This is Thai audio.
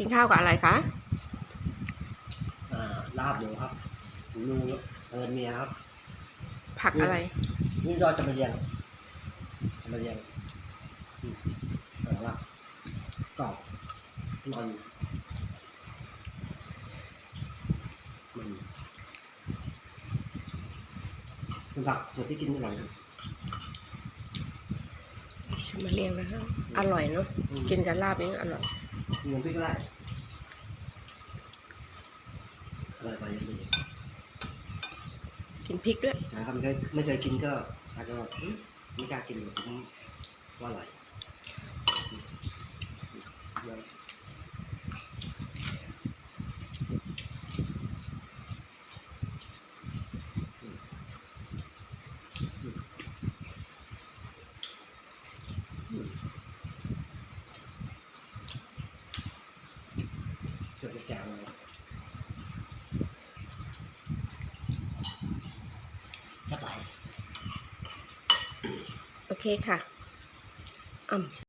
กินข้าวกับอะไรคะอ่าลาบหมูครับลุงเอิญเมียครับ ผักอะไรนี่ยอดจะมาเรียงจะมาเรียงอืมเอาละกรอบนอนมันเป็นผักสดที่กินได้หลายชิมมาเรียงนะคะอร่อยเนาะกินกับลาบนี่อร่อย กินน้ำพริกก็ได้อร่อยกว่าอย่างอื่นกินพริกด้วยแต่ถ้าไม่เคยไม่เคยกินก็อาจจะแบบอืมไม่กล้ากินหรอกผมว่าอร่อย ก็จแล้วแกงเลยชัดไปโอเคค่ะอ่ำ